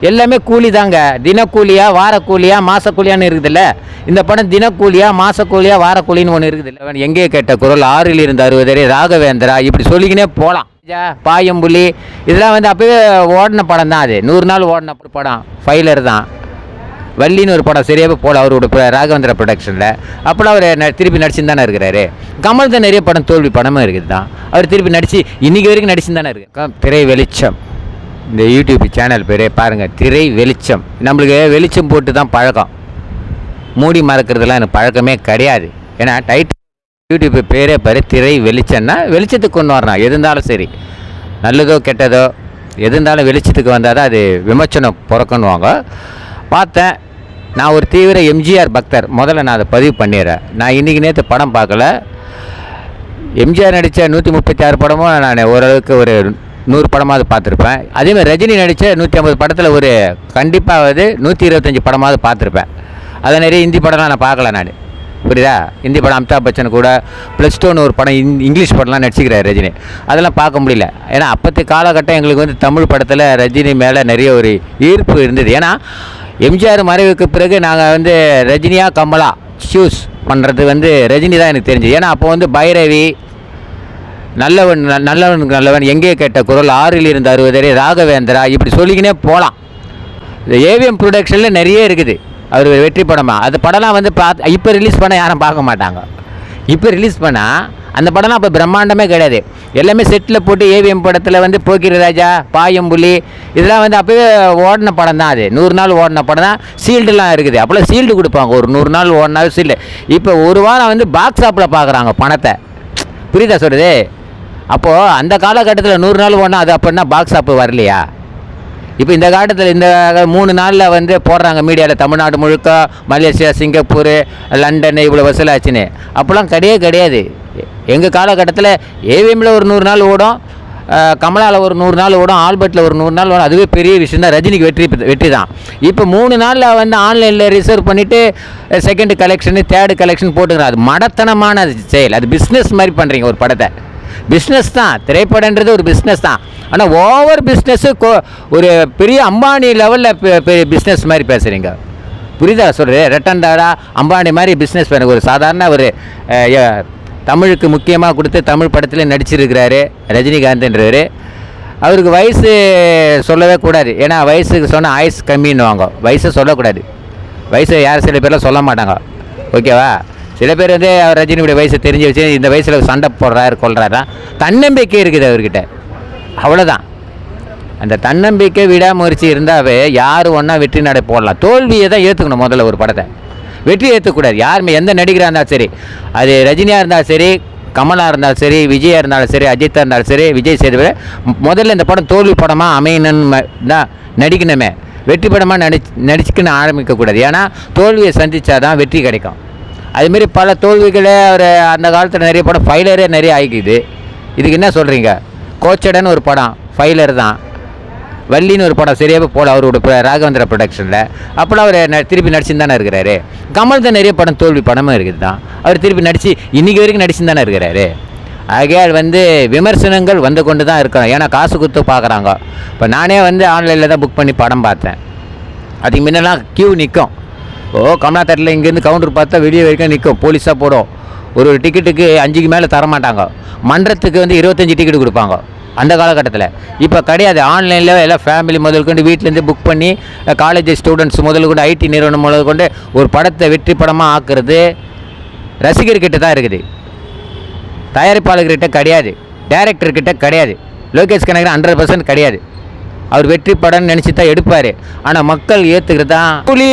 எல்லாமே கூலி தாங்க தினக்கூலியா வாரக்கூலியா மாசக்கூலியான்னு இருக்குதுல்ல. இந்த படம் தினக்கூலியா மாசக்கூலியா வாரக்கூலின்னு ஒன்று இருக்குதுல்ல. எங்கே கேட்ட குரல்? ஆறில் இருந்து அறுபதரை ராகவேந்திரா. இப்படி சொல்லிக்கினே போகலாம் பாயம்புலி. இதெல்லாம் வந்து அப்பவே ஓடின படம் தான் அது. நூறு நாள் ஓடின படம். ஃபைலர் தான். வள்ளின்னு ஒரு படம் சரியாகவே போகல அவரோட ராகவேந்திரா ப்ரொடக்ஷனில் அப்போலாம் அவர் ந- திருப்பி நடிச்சுன்னு தானே இருக்கிறாரு. கமல் தான் நிறைய படம் தோல்வி படமும் இருக்குது தான். அவர் திருப்பி நடித்து இன்றைக்கி வரைக்கும் நடிச்சுன்னு தானே இருக்கு. க- திரை வெளிச்சம். இந்த யூடியூப் சேனல் பேரே பாருங்கள் திரை வெளிச்சம். நம்மளுக்கு வெளிச்சம் போட்டு தான் பழக்கம். மூடி மறக்கிறதுலாம் எனக்கு பழக்கமே கிடையாது. ஏன்னா டைட் யூடியூப் பேரே பாரு திரை வெளிச்சம்னா வெளிச்சத்துக்கு கொண்டு வரணும். எது இருந்தாலும் சரி. நல்லதோ கெட்டதோ எது இருந்தாலும் வெளிச்சத்துக்கு வந்தால் தான் அது விமர்சனம் பிறக்கணுவாங்க பார்த்தேன் நான் ஒரு தீவிர எம்ஜிஆர் பக்தர். முதல்ல நான் அதை பதிவு பண்ணிடுறேன். நான் இன்றைக்கி நேற்று படம் பார்க்கல. எம்ஜிஆர் நடித்த நூற்றி முப்பத்தி ஆறு படமும் நான் ஓரளவுக்கு ஒரு நூறு படமாவது பார்த்துருப்பேன். அதேமாதிரி ரஜினி நடித்த நூற்றி ஐம்பது படத்தில் ஒரு கண்டிப்பாவது நூற்றி இருபத்தஞ்சி படமாவது பார்த்துருப்பேன். அதை நிறைய ஹிந்தி படம்லாம் நான் பார்க்கல நான். புரியுதா? ஹிந்தி படம் அமிதாப் பச்சன் கூட ப்ளஸ் டூன்னு ஒரு படம் இங் இங்கிலீஷ் படம்லாம் நடிச்சுக்கிறார் ரஜினி. அதெல்லாம் பார்க்க முடியல. ஏன்னா அப்போத்தைய காலகட்டம் எங்களுக்கு வந்து தமிழ் படத்தில் ரஜினி மேலே நிறைய ஒரு ஈர்ப்பு இருந்தது. ஏன்னா எம்ஜிஆர் மறைவுக்கு பிறகு நாங்கள் வந்து ரஜினியா கமலா சூஸ் பண்ணுறது வந்து ரஜினி தான் எனக்கு தெரிஞ்சது. ஏன்னா அப்போ வந்து பைரவி நல்லவன் நல்லவனுக்கு நல்லவன். நல்லவன் எங்கே கேட்ட குரல்? ஆறில் இருந்து அறுபதரை ராகவேந்திரா. இப்படி சொல்லிக்கினே போகலாம் இந்த ஏவிஎம் ப்ரொடக்ஷனில் நிறைய இருக்குது. அவர் வெற்றி படமாக அந்த படம்லாம் வந்து பார்த்து இப்போ ரிலீஸ் பண்ண யாரும் பார்க்க மாட்டாங்க. இப்போ ரிலீஸ் பண்ணால் அந்த படம்லாம் அப்போ பிரம்மாண்டமே கிடையாது. எல்லாமே செட்டில் போட்டு ஏவிஎம் படத்தில் வந்து போக்கிரி ராஜா பாயம்புலி இதெல்லாம் வந்து அப்போவே ஓடின படம் தான் அது. நூறு நாள் ஓடின படம் தான். சீல்டுலாம் இருக்குது. அப்போல்லாம் சீல்டு கொடுப்பாங்க. ஒரு நூறு நாள் ஓடினாலும் சீல்டு இப்போ ஒரு வாரம் வந்து பாக்ஸ் ஆப்பில் பார்க்குறாங்க பணத்தை. புரியுதா சொல்கிறது அப்போது அந்த காலகட்டத்தில் நூறு நாள் ஓடினா அது அப்படின்னா பாக்ஸ் ஆப்பு வரலையா? இப்போ இந்த காலத்தில் இந்த மூணு நாளில் வந்து போடுறாங்க மீடியாவில் தமிழ்நாடு முழுக்க மலேசியா சிங்கப்பூர் லண்டன் இவ்வளோ வசூலாச்சுன்னு. அப்போல்லாம் கிடையவே கிடையாது. எங்கள் காலகட்டத்தில் ஏவிஎம்மில் ஒரு நூறு நாள் ஓடும் கமலாவில் ஒரு நூறு நாள் ஓடும் ஆல்பர்ட்டில் ஒரு நூறு நாள் ஓடும். அதுவே பெரிய விஷயம் தான். ரஜினிக்கு வெற்றி வெற்றி தான். இப்போ மூணு நாளில் வந்து ஆன்லைனில் ரிசர்வ் பண்ணிவிட்டு செகண்ட் கலெக்ஷனு தேர்டு கலெக்ஷன் போட்டுக்கிறோம் அது மடத்தனமான செயல். அது பிஸ்னஸ் மாதிரி பண்ணுறீங்க ஒரு படத்தை. பிஸ்னஸ் தான். திரைப்படன்றது ஒரு பிஸ்னஸ் தான். ஆனால் ஓவர் பிஸ்னஸ்ஸு ஒரு பெரிய அம்பானி லெவலில் பெரிய பிஸ்னஸ் மாதிரி பேசுகிறீங்க புரியுதா? சொல்கிறது ரெட்டன் டாடா அம்பானி மாதிரி பிஸ்னஸ் பண்ண. ஒரு சாதாரண ஒரு தமிழுக்கு முக்கியமாக கொடுத்து தமிழ் படத்தில் நடிச்சிருக்கிறாரு ரஜினிகாந்த்ன்றவர். அவருக்கு வயசு சொல்லவே கூடாது. ஏன்னா வயசுக்கு சொன்னால் ஆயுஸ் கம்மின்னுவாங்க. வயசை சொல்லக்கூடாது. வயசை யார் சில பேர்லாம் சொல்ல மாட்டாங்க. ஓகேவா? சில பேர் வந்து அவர் ரஜினியுடைய வயசை தெரிஞ்சு வச்சு இந்த வயசில் சண்டை போடுறாரு கொள்றாரா தன்னம்பிக்கை இருக்குது அவர்கிட்ட. அவ்வளோதான் அந்த தன்னம்பிக்கை விடாமுயற்சி இருந்தாவே யார் ஒன்றா வெற்றி நடை போடலாம். தோல்வியை தான் ஏற்றுக்கணும் முதல்ல ஒரு படத்தை. வெற்றி ஏற்றுக்கூடாது யாருமே எந்த நடிகராக இருந்தாலும் சரி அது ரஜினியாக இருந்தாலும் சரி கமலாக இருந்தாலும் சரி விஜயாக இருந்தாலும் சரி அஜித்தாக இருந்தாலும் சரி விஜய் சேதுபதி முதல்ல இந்த படம் தோல்வி படமாக அமையணும்னு தான் நடிக்கணுமே. வெற்றி படமாக நடி நடிச்சுக்குன்னு ஆரம்பிக்கக்கூடாது. ஏன்னா தோல்வியை சந்தித்தா தான் வெற்றி கிடைக்கும். அதுமாரி பல தோல்விகளை அவர் அந்த காலத்தில் நிறைய படம் ஃபைலரே நிறைய ஆகிக்குது. இதுக்கு என்ன சொல்கிறீங்க கோச்சடன்னு ஒரு படம் ஃபைலர் தான். வள்ளின்னு ஒரு படம் சரியாகவே போல அவரோட ப- ராகவேந்திரா ப்ரொடக்ஷனில் அப்போலாம் அவர் ந- திருப்பி நடிச்சுன்னு தானே இருக்கிறாரு. கமல் தான் நிறைய படம் தோல்வி படமும் இருக்குது தான். அவர் திருப்பி நடித்து இன்றைக்கி வரைக்கும் நடிச்சுன்னு தானே இருக்கிறாரு. ஆகையால் வந்து விமர்சனங்கள் வந்து கொண்டு தான் இருக்கணும். ஏன்னா காசு கொடுத்து பார்க்குறாங்க. இப்போ நானே வந்து ஆன்லைனில் தான் புக் பண்ணி படம் பார்த்தேன். அதுக்கு முன்னெல்லாம் க்யூ நிற்கும். ஓ கமலா தேட்டரில் இங்கேருந்து கவுண்டர் பார்த்தா வெளியே வரைக்கும் நிற்கும் போலீஸாக போடும். ஒரு ஒரு டிக்கெட்டுக்கு அஞ்சுக்கு மேலே தர மாட்டாங்க மன்றத்துக்கு வந்து இருபத்தஞ்சி டிக்கெட் கொடுப்பாங்க. அந்த காலகட்டத்தில். இப்போ கிடையாது. ஆன்லைனில் எல்லாம் ஃபேமிலி முதல் கொண்டு வீட்டிலேருந்து புக் பண்ணி காலேஜ் ஸ்டூடெண்ட்ஸ் முதல் கொண்டு ஐடி நிறுவனம் முதல் கொண்டு ஒரு படத்தை வெற்றி படமாக ஆக்குறது ரசிகர்கிட்ட தான் இருக்குது. தயாரிப்பாளர்கிட்ட கிடையாது. டேரக்டர்கிட்ட கிடையாது. லோகேஷ் கனகரன் ஹண்ட்ரட் பர்சன்ட் கிடையாது. அவர் வெற்றி படம்னு நினச்சி தான் எடுப்பார். ஆனால் மக்கள் ஏற்றுக்கிறதா தான் கூலி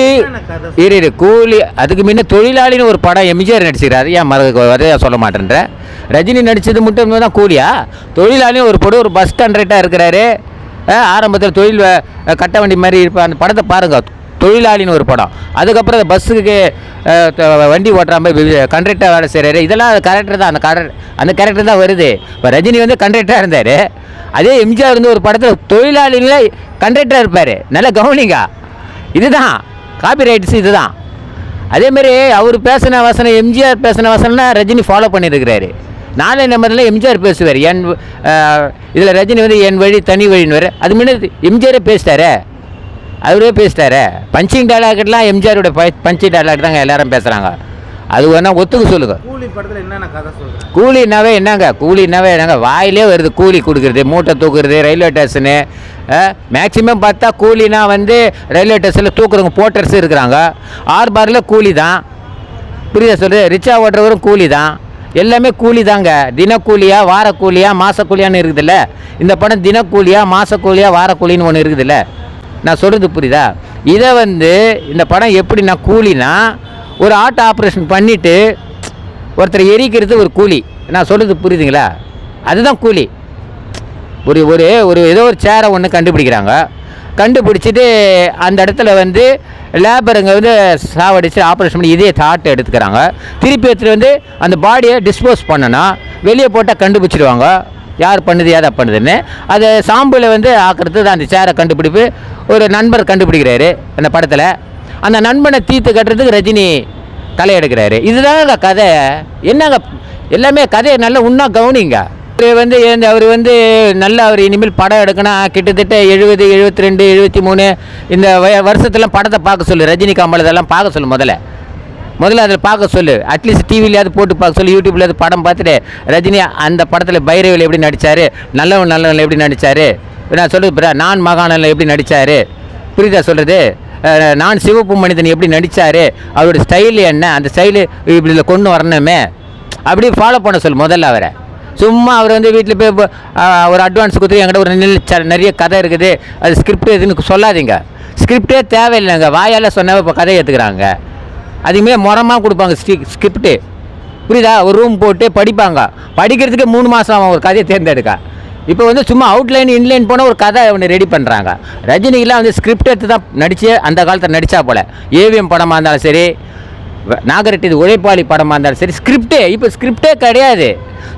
இரு இரு கூலி அதுக்கு முன்ன தொழிலாளின்னு ஒரு படம் எம்ஜிஆர் நடிச்சுக்கிறாரு. ஏன் மறக்க அதே சொல்ல மாட்டேன்ற. ரஜினி நடித்தது மட்டும் தான் கூலியா? தொழிலாளின்னு ஒரு படம் ஒரு பஸ் ஸ்டாண்டர்டாக இருக்கிறாரு. ஆரம்பத்தில் தொழில் கட்ட வண்டி மாதிரி இருப்பார் அந்த படத்தை பாருங்கள் தொழிலாளின்னு ஒரு படம். அதுக்கப்புறம் பஸ்ஸுக்கு வண்டி ஓட்டுற மாதிரி கண்டக்டராக வேலை செய்கிறாரு இதெல்லாம் கரெக்டர் தான். அந்த கரெக்ட் அந்த கேரக்டர் தான் வருது. இப்போ ரஜினி வந்து கண்டக்டராக இருந்தார். அதே எம்ஜிஆர் வந்து ஒரு படத்தில் தொழிலாளிகள கண்டக்டராக இருப்பார். நல்லா கவனிங்க. இதுதான். காப்பி ரைட்ஸ் இதுதான் அதேமாரி அவர் பேசின வசனம் எம்ஜிஆர் பேசின வசனம்னா ரஜினி ஃபாலோ பண்ணியிருக்கிறாரு நாளை நம்பரில் எம்ஜிஆர் பேசுவார். என் இதில் ரஜினி வந்து என் வழி தனி வழின்னு வர. அது முன்னாடி எம்ஜிஆரே பேசிட்டாரே. அவரே பேசிட்டாரு. பஞ்சிங் டைலாக்லாம் எம்ஜிஆருடைய பஞ்சிங் டைலாக் தாங்க எல்லாரும் பேசுகிறாங்க அது வேணா ஒத்துக்க சொல்லுங்க. கூலி படத்துல என்னென்ன கதை கூலினாவே என்னங்க? கூலினாவே என்னங்க? வாயிலே வருது கூலி கொடுக்குறது மூட்டை தூக்குறது ரயில்வே ஸ்டேஷனு. மேக்ஸிமம் பார்த்தா கூலினா வந்து ரயில்வே ஸ்டேஷனில் தூக்குறவங்க போட்டர்ஸ் இருக்கிறாங்க. ஆறு பாரில் கூலி தான் புரியுதா சொல்லுது ரிச்சா ஓட்டுறவரும் கூலி தான் எல்லாமே கூலி தாங்க தினக்கூலியா வார கூலியா மாச கூலியான்னு இருக்குதுல்ல. இந்த படம் தினக்கூலியா மாச கூலியா வார கூலின்னு ஒன்று இருக்குதுல்ல. நான் சொல்கிறது புரியுதா? இதை வந்து இந்த படம் எப்படி நான் கூலினா ஒரு ஆட்டோ ஆப்ரேஷன் பண்ணிவிட்டு ஒருத்தர் எரிக்கிறது ஒரு கூலி. நான் சொல்கிறது புரியுதுங்களா? அதுதான் கூலி. ஒரு ஒரு ஒரு ஏதோ ஒரு சேரை ஒன்று கண்டுபிடிக்கிறாங்க. கண்டுபிடிச்சிட்டு அந்த இடத்துல வந்து லேபருங்க வந்து சாவடிச்சு ஆப்ரேஷன் பண்ணி இதே தாட்டை எடுத்துக்கிறாங்க. திருப்பி எடுத்துகிட்டு வந்து அந்த பாடியை டிஸ்போஸ் பண்ணணும் வெளியே போட்டால் கண்டுபிடிச்சிடுவாங்க. யார் பண்ணுது ஏதா பண்ணுதுன்னு. அதை சாம்பிள் வந்து ஆக்கிறது தான் அந்த சேரை கண்டுபிடிப்பு. ஒரு நண்பர் கண்டுபிடிக்கிறாரு அந்த படத்தில். அந்த நண்பனை தீர்த்து கட்டுறதுக்கு ரஜினி தலையெடுக்கிறாரு இதுதாங்க கதை. என்னங்க எல்லாமே கதையை நல்லா உண்ணா கவனிங்க. அவர் வந்து அவர் வந்து நல்லா அவர் இனிமேல் படம் எடுக்கணும் கிட்டத்தட்ட எழுபது எழுபத்தி ரெண்டு எழுபத்தி மூணு இந்த வய வருஷத்துலாம் படத்தை பார்க்க சொல்லு. ரஜினி கமல் இதெல்லாம் பார்க்க சொல்லு முதல்ல. முதல்ல அதில் பார்க்க சொல்லு. அட்லீஸ்ட் டிவிலையாவது போட்டு பார்க்க சொல்லு. யூடியூப்லையாவது படம் பார்த்துட்டு ரஜினி அந்த படத்தில் பைரவில் எப்படி நடித்தார் நல்லவன் நல்லவன் எப்படி நடித்தார் நான் சொல்லுது பிரா நான் மகானனில் எப்படி நடித்தார் புரியுதா சொல்கிறது நான் சிவப்பு மனிதன் எப்படி நடித்தார் அவரோட ஸ்டைல் என்ன? அந்த ஸ்டைலு இப்படி கொண்டு வரணுமே. அப்படி ஃபாலோ பண்ண சொல்லு முதல்ல அவரை. சும்மா அவர் வந்து வீட்டில் போய் ஒரு அட்வான்ஸ் கொடுத்து என்கிட்ட ஒரு நில் ச- நிறைய கதை இருக்குது. அது ஸ்கிரிப்ட் எதுன்னு சொல்லாதீங்க. ஸ்கிரிப்டே தேவையில்லைங்க. வாயால் சொன்னாவே இப்போ கதை ஏற்றுக்கிறாங்க அதுவுமே மொரமாக கொடுப்பாங்க ஸ்டி ஸ்கிரிப்டு புரியுதா? ஒரு ரூம் போட்டு படிப்பாங்க. படிக்கிறதுக்கு மூணு மாதம் ஆகும் ஒரு கதையை தேர்ந்தெடுக்க. இப்போ வந்து சும்மா அவுட்லைன் இன்லைன் போனால் ஒரு கதை ஒன்று ரெடி பண்ணுறாங்க ரஜினிக்கெலாம் வந்து ஸ்கிரிப்ட் எடுத்து தான் நடித்து அந்த காலத்தில் நடித்தா போல். ஏவிஎம் படமாக இருந்தாலும் சரி நாகரட்டி நாகரெட்டி உழைப்பாளி படமாக இருந்தாலும் சரி ஸ்கிரிப்டே இப்போ ஸ்கிரிப்டே கிடையாது.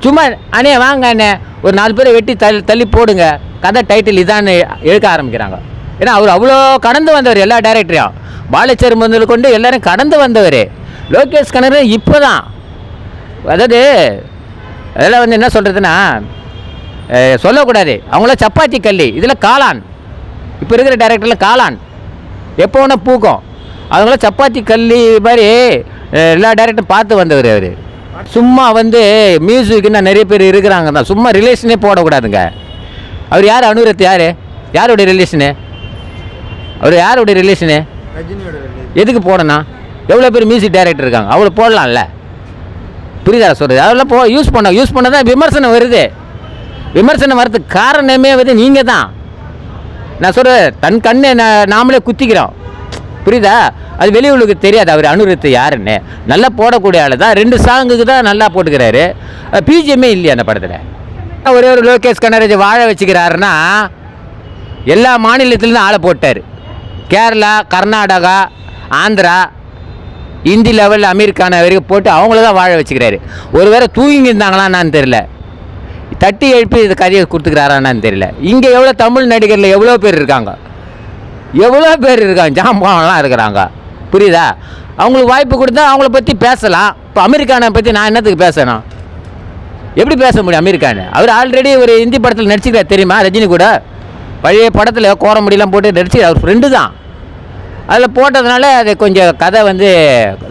சும்மா அண்ணே வாங்க அண்ணே. ஒரு நாலு பேரை வெட்டி தள்ளி தள்ளி போடுங்க. கதை டைட்டில் இதான்னு எழுக்க ஆரம்பிக்கிறாங்க. ஏன்னா அவர் அவ்வளோ கடந்து வந்தவர் எல்லா டேரக்டரையும் பாலச்சேரி முதல் கொண்டு எல்லாரும் கடந்து வந்தவர். லோகேஷ் கனகர் இப்போ தான் அதாவது அதெல்லாம் வந்து என்ன சொல்கிறதுன்னா சொல்லக்கூடாது. அவங்களாம் சப்பாத்தி கல்லி இதில் காளான். இப்போ இருக்கிற டேரக்டரில் காளான். எப்போ வேணால் பூக்கும். அவங்களாம் சப்பாத்தி கல்லி மாதிரி எல்லா டேரக்டரும் பார்த்து வந்தவர் அவர். சும்மா வந்து மியூசிக்னா நிறைய பேர் இருக்கிறாங்க தான். சும்மா ரிலேஷனே போடக்கூடாதுங்க. அவர் யார்? அனுரத் யார்? யாருடைய ரிலேஷனு அவர் யாருடைய ரிலேஷனு எதுக்கு போடணும்? எவ்வளோ பேர் மியூசிக் டைரக்டர் இருக்காங்க. அவ்வளோ போடலாம்ல. புரியுதா சொல்கிறது அதெல்லாம் போ யூஸ் பண்ண யூஸ் பண்ண தான் விமர்சனம் வருது. விமர்சனம் வர்றதுக்கு காரணமே வந்து நீங்கள் தான். நான் சொல்கிறேன் தன் கண்ணை நான் நாமளே குத்திக்கிறோம். புரியுதா? அது வெளியூருக்கு தெரியாது. அவர் அனுரத்து யாருன்னு. நல்லா போடக்கூடிய ஆள் தான். ரெண்டு சாங்குக்கு தான் நல்லா போட்டுக்கிறாரு. பிஜிஎம்மே இல்லையா அந்த படத்தில்? ஒரே ஒரு லோகேஷ் கனராஜ் வாழ வச்சுக்கிறாருன்னா எல்லா மாநிலத்திலேருந்து ஆளை போட்டார். கேரளா கர்நாடகா ஆந்திரா இந்தி லெவலில் அமீர்கான வரைக்கும் போட்டு அவங்கள தான் வாழ வச்சுக்கிறாரு. ஒருவேளை தூங்கி இருந்தாங்களான்னு தெரியல. தட்டி எழுப்பி இது கதையை கொடுத்துக்கிறாரான்னு தெரியல. இங்கே எவ்வளோ தமிழ் நடிகரில் எவ்வளோ பேர் இருக்காங்க? எவ்வளோ பேர் இருக்காங்க? ஜாம்பவன்லாம் இருக்கிறாங்க. புரியுதா? அவங்களுக்கு வாய்ப்பு கொடுத்தா அவங்கள பற்றி பேசலாம். இப்போ அமெரிக்கானை பற்றி நான் என்னத்துக்கு பேசணும் எப்படி பேச முடியும் அமெரிக்கானு அவர் ஆல்ரெடி ஒரு ஹிந்தி படத்தில் நடிச்சுக்கிறார் தெரியுமா? ரஜினி கூட? பழைய படத்தில் கோரமுடியெல்லாம் போட்டு நடிச்சு அவர் ஃப்ரெண்டு தான். அதில் போட்டதுனால அது கொஞ்சம் கதை வந்து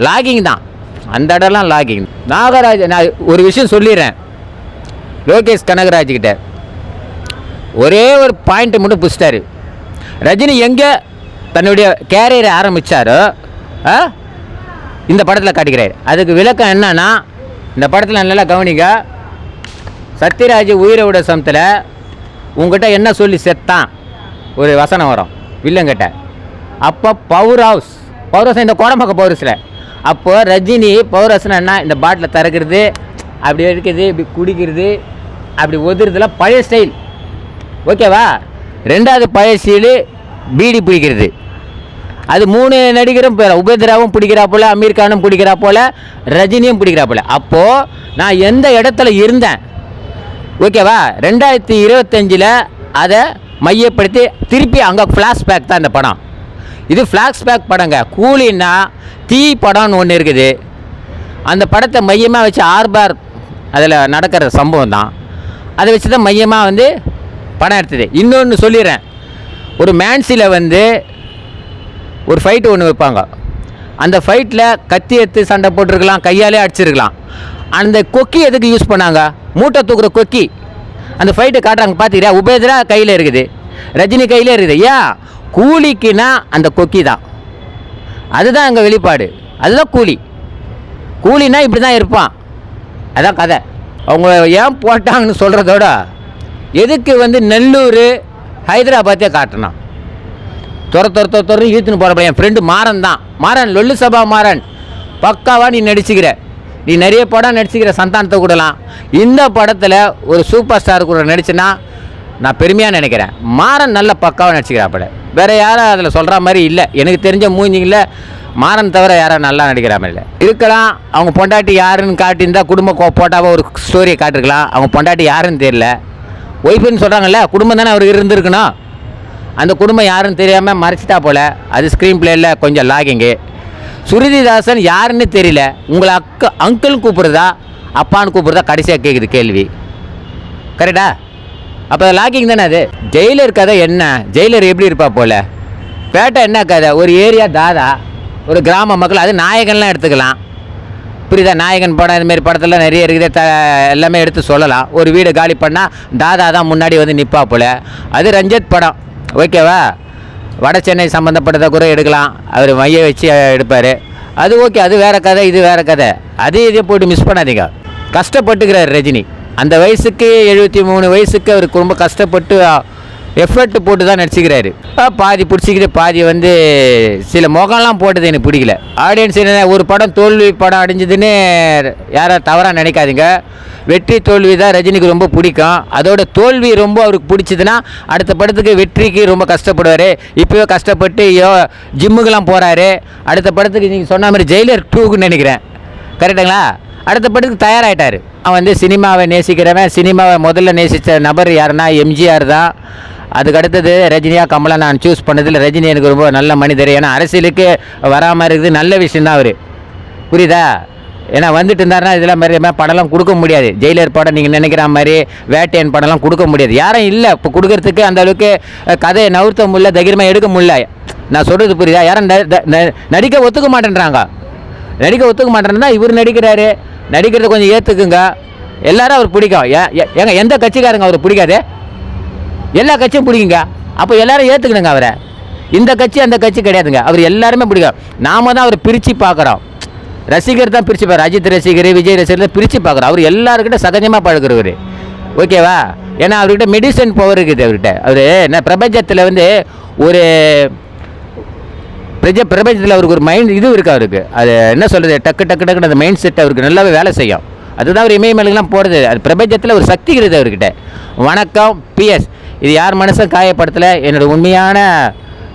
லாகிங் தான். அந்த இடம்லாம் லாகிங் நாகராஜ் நான் ஒரு விஷயம் சொல்லிடுறேன். லோகேஷ் கனகராஜ்கிட்ட ஒரே ஒரு பாயிண்ட்டு மட்டும் புடிச்சிட்டாரு. ரஜினி எங்கே தன்னுடைய கேரியரை ஆரம்பித்தாரோ இந்த படத்தில் காட்டிக்கிறார். அதுக்கு விளக்கம் என்னன்னா இந்த படத்தில் நல்லா கவனிங்க. சத்யராஜ் உயிரை விட சமத்தில் உங்ககிட்ட என்ன சொல்லி செத்தான்? ஒரு வசனம் வரும். வில்லங்கிட்ட. அப்போ பவர் ஹவுஸ் பவர் ஹவுஸ் இந்த கோடம்பக்க பவர் ஹவுஸில் அப்போது ரஜினி பவர் ஹவுஸ்னா என்ன இந்த பாட்டில் திறக்கிறது அப்படி எடுக்கிறது இப்படி குடிக்கிறது அப்படி ஒதுறதுலாம் பழைய ஸ்டைல் ஓகேவா ரெண்டாவது பழைய ஸ்டைலு பீடி பிடிக்கிறது. அது மூணு நடிகரும் உபேந்திராவும் பிடிக்கிறா போல் அமீர் கானும் பிடிக்கிறா போல் ரஜினியும் பிடிக்கிறா போல். அப்போது நான் எந்த இடத்துல இருந்தேன்? ஓகேவா? ரெண்டாயிரத்தி இருபத்தஞ்சில் அதை மையப்படுத்தி திருப்பி அங்கே ஃப்ளாஷ்பேக் தான் இந்த படம். இது ஃப்ளாஷ்பேக் படங்க. கூலின்னா தீ படம்னு ஒன்று இருக்குது. அந்த படத்தை மையமாக வச்சு ஆர்பார் அதில் நடக்கிற சம்பவம் தான். அதை வச்சு தான் மையமாக வந்து படம் எடுத்தது. இன்னொன்று சொல்லிடுறேன். ஒரு மேன்சியில் வந்து ஒரு ஃபைட்டு ஒன்று வைப்பாங்க. அந்த ஃபைட்டில் கத்தி எடுத்து சண்டை போட்டிருக்கலாம் கையாலே அடிச்சிருக்கலாம். அந்த கொக்கி எதுக்கு யூஸ் பண்ணாங்க? மூட்டை தூக்குற கொக்கி. அந்த ஃபைட்டை காட்டுறாங்க பார்த்துக்கிறியா உபேந்திரா கையில் இருக்குது. ரஜினி கையிலே இருக்குது. ஏன் கூலிக்குன்னா அந்த கொக்கி தான். அதுதான் எங்கள் வெளிப்பாடு. அதுதான் கூலி. கூலினா இப்படி தான் இருப்பான். அதான் கதை. அவங்க ஏன் போட்டாங்கன்னு சொல்கிறதோட எதுக்கு வந்து நெல்லூர் ஹைதராபாத்தே காட்டணும்? துர துர துற துறன்னு இழுத்துன்னு போகிற என் ஃப்ரெண்டு மாறன் தான். மாறன் லொல்லு சபா மாறன். பக்காவாக நீ நடிச்சுக்கிற. நீ நிறைய படம் நடிச்சுக்கிற சந்தானத்தை கூடலாம். இந்த படத்தில் ஒரு சூப்பர் ஸ்டார் கூட நடிச்சுன்னா நான் பெருமையாக நினைக்கிறேன். மாறன் நல்ல பக்காவாக நடிச்சுக்கிறா வேறு யாரும் அதில் சொல்கிற மாதிரி இல்லை. எனக்கு தெரிஞ்ச மூஞ்சிங்கள மாறன் தவிர யாரும் நல்லா நடிக்கிறா மாதிரி இல்லை. இருக்கலாம். அவங்க பொண்டாட்டி யாருன்னு காட்டியிருந்தா குடும்ப கோ- போட்டாவோ ஒரு ஸ்டோரியை காட்டிருக்கலாம். அவங்க பொண்டாட்டி யாருன்னு தெரியல. ஒய்ஃபுன்னு சொல்கிறாங்கல்ல குடும்பம் தானே அவருக்கு இருந்திருக்கணும். அந்த குடும்பம் யாருன்னு தெரியாமல் மறைச்சிட்டா போல. அது ஸ்க்ரீன் பிளேயில் கொஞ்சம் லாகிங்கு சுருதிதாசன் யாருன்னு தெரியல. உங்களை அக்க அங்கிள் கூப்பிடுறதா அப்பான்னு கூப்பிடுறதா கடைசியாக கேட்குது கேள்வி. கரெக்டா அப்போ லாக்கிங் தானே அது? ஜெயிலர் கதை என்ன? ஜெயிலர் எப்படி இருப்பா போல? பேட்டை என்ன கதை? ஒரு ஏரியா தாதா ஒரு கிராம மக்கள் அது நாயகன்லாம் எடுத்துக்கலாம். புரியுதா? நாயகன் படம் இதுமாரி படத்தெல்லாம் நிறைய இருக்குது. த எல்லாமே எடுத்து சொல்லலாம். ஒரு வீடு காலி பண்ணால் தாதா தான் முன்னாடி வந்து நிற்பா போல. அது ரஞ்சித் படம். ஓகேவா? வட சென்னை சம்மந்தப்பட்டதை கூட எடுக்கலாம். அவர் மைய வச்சு எடுப்பார். அது ஓகே அது வேறு கதை இது வேறு கதை. அது இதே போட்டு மிஸ் பண்ணாதீங்க. கஷ்டப்பட்டுக்கிறார் ரஜினி. அந்த வயசுக்கு எழுபத்தி மூணு வயசுக்கு அவர் ரொம்ப கஷ்டப்பட்டு எஃபர்ட் போட்டு தான் நடிச்சுக்கிறாரு பாதி பிடிச்சிக்கிட்டு பாதி வந்து சில முகம்லாம் போட்டது எனக்கு பிடிக்கல. ஆடியன்ஸ் என்ன ஒரு படம் தோல்வி படம் அடைஞ்சதுன்னு யாரும் தவறாக நினைக்காதீங்க. வெற்றி தோல்வி தான் ரஜினிக்கு ரொம்ப பிடிக்கும். அதோட தோல்வி ரொம்ப அவருக்கு பிடிச்சதுன்னா அடுத்த படத்துக்கு வெற்றிக்கு ரொம்ப கஷ்டப்படுவார். இப்போயோ கஷ்டப்பட்டு யோ ஜிம்முக்கெல்லாம் போகிறாரு அடுத்த படத்துக்கு நீங்கள் சொன்ன மாதிரி ஜெயிலர் டூக்குன்னு நினைக்கிறேன். கரெக்டுங்களா? அடுத்த படத்துக்கு தயாராகிட்டார் அவன் வந்து சினிமாவை நேசிக்கிறவன் சினிமாவை முதல்ல நேசித்த நபர் யாருன்னா எம்ஜிஆர் தான். அதுக்கு அடுத்தது ரஜினியா கமலா நான் சூஸ் பண்ணதில் ரஜினி எனக்கு ரொம்ப நல்ல மனிதர். ஏன்னா அரசியலுக்கு வராமல் இருக்குது நல்ல விஷயம் தான் அவர். புரியுதா? ஏன்னா வந்துட்டு இருந்தாருன்னா இதெல்லாம் மாதிரி படம்லாம் கொடுக்க முடியாது. ஜெயிலர் படம் நீங்கள் நினைக்கிற மாதிரி வேட்டையன் படம்லாம் கொடுக்க முடியாது. யாரும் இல்லை. இப்போ கொடுக்கறதுக்கு அந்த அளவுக்கு கதையை நவுர்த்த முடியல தைரியமாக எடுக்க முடியல. நான் சொல்கிறது புரியுதா? யாரும் ந- ந- நடிக்க ஒத்துக்க மாட்டேன்றாங்க. நடிக்க ஒத்துக்க மாட்டேன்னா இவர் நடிக்கிறாரு. நடிக்கிறத கொஞ்சம் ஏற்றுக்குங்க எல்லாரும் அவர் பிடிக்கும். ஏங்க எந்த கட்சிக்காரங்க அவர் பிடிக்காது? எல்லா கட்சியும் பிடிக்குங்க. அப்போ எல்லாரும் ஏற்றுக்கணுங்க அவரை. இந்த கட்சி அந்த கட்சி கிடையாதுங்க. அவர் எல்லாருமே பிடிக்கும். நாம தான் அவரை பிரித்து பார்க்குறோம். ரசிகர் தான் பிரித்து பார்க்குறோம். அஜித் ரசிகர் விஜய் ரசிகர் தான் பிரித்து பார்க்குறோம். அவர் எல்லாருக்கிட்ட சகஜமாக பழகிறவர். ஓகேவா ஏன்னா அவர்கிட்ட மெடிசன் பவர் இருக்குது அவர்கிட்ட. அவர் என்ன பிரபஞ்சத்தில் வந்து ஒரு பிரஜ பிரபஞ்சத்தில் அவருக்கு ஒரு மைண்ட் இது இருக்கு அவருக்கு. அது என்ன சொல்கிறது டக்கு டக்கு டக்குன்னு அந்த மைண்ட் செட் அவருக்கு நல்லாவே வேலை செய்யும். அதுதான் அவர் இமயமலைக்கெல்லாம் போகிறது அது பிரபஞ்சத்தில் ஒரு சக்தி இருக்குது அவர்கிட்ட. வணக்கம் பிஎஸ் இது யார் மனசும் காயப்படுத்தலை? என்னோட உண்மையான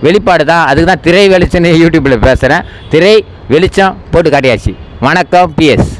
வெளிப்பாடு தான். அதுக்கு தான் திரை வெளிச்சம்னு யூடியூப்பில் பேசுகிறேன் திரை வெளிச்சம் போட்டு காட்டியாச்சு. வணக்கம் பிஎஸ்